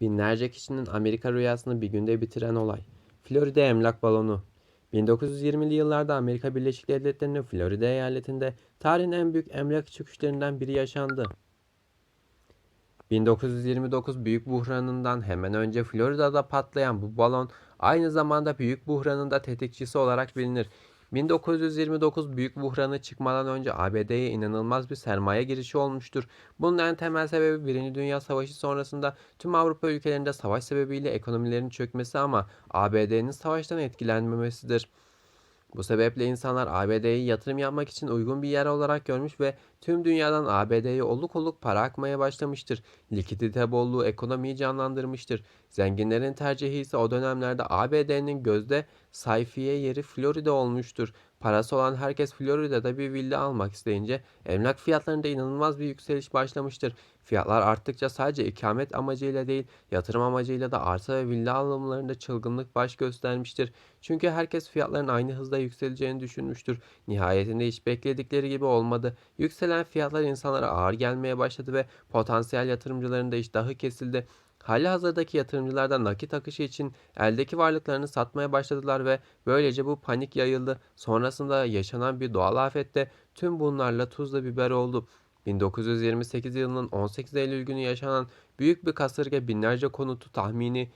Binlerce kişinin Amerika rüyasını bir günde bitiren olay. Florida emlak balonu. 1920'li yıllarda Amerika Birleşik Devletleri'nin Florida eyaletinde tarihin en büyük emlak çöküşlerinden biri yaşandı. 1929 Büyük Buhranı'ndan hemen önce Florida'da patlayan bu balon aynı zamanda Büyük Buhran'ın da tetikçisi olarak bilinir. 1929 Büyük Buhranı çıkmadan önce ABD'ye inanılmaz bir sermaye girişi olmuştur. Bunun en temel sebebi 1. Dünya Savaşı sonrasında tüm Avrupa ülkelerinde savaş sebebiyle ekonomilerin çökmesi ama ABD'nin savaştan etkilenmemesidir. Bu sebeple insanlar ABD'yi yatırım yapmak için uygun bir yer olarak görmüş ve tüm dünyadan ABD'ye oluk oluk para akmaya başlamıştır. Likidite bolluğu ekonomiyi canlandırmıştır. Zenginlerin tercihi ise o dönemlerde ABD'nin gözde sayfiye yeri Florida olmuştur. Parası olan herkes Florida'da bir villa almak isteyince emlak fiyatlarında inanılmaz bir yükseliş başlamıştır. Fiyatlar arttıkça sadece ikamet amacıyla değil, yatırım amacıyla da arsa ve villa alımlarında çılgınlık baş göstermiştir. Çünkü herkes fiyatların aynı hızda yükseleceğini düşünmüştür. Nihayetinde hiç bekledikleri gibi olmadı. Yükselen fiyatlar insanlara ağır gelmeye başladı ve potansiyel yatırımcıların da iştahı kesildi. Hali hazırdaki yatırımcılar da nakit akışı için eldeki varlıklarını satmaya başladılar ve böylece bu panik yayıldı. Sonrasında yaşanan bir doğal afette tüm bunlarla tuzla biber oldu. 1928 yılının 18 Eylül günü yaşanan büyük bir kasırga binlerce konutu tahmini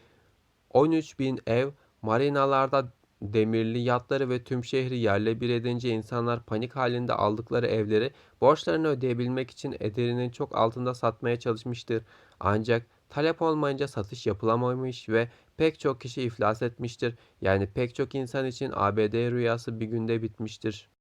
13 bin ev, marinalarda demirli yatları ve tüm şehri yerle bir edince insanlar panik halinde aldıkları evleri borçlarını ödeyebilmek için ederinin çok altında satmaya çalışmıştır. Ancak talep olmayınca satış yapılamamış ve pek çok kişi iflas etmiştir. Yani pek çok insan için ABD rüyası bir günde bitmiştir.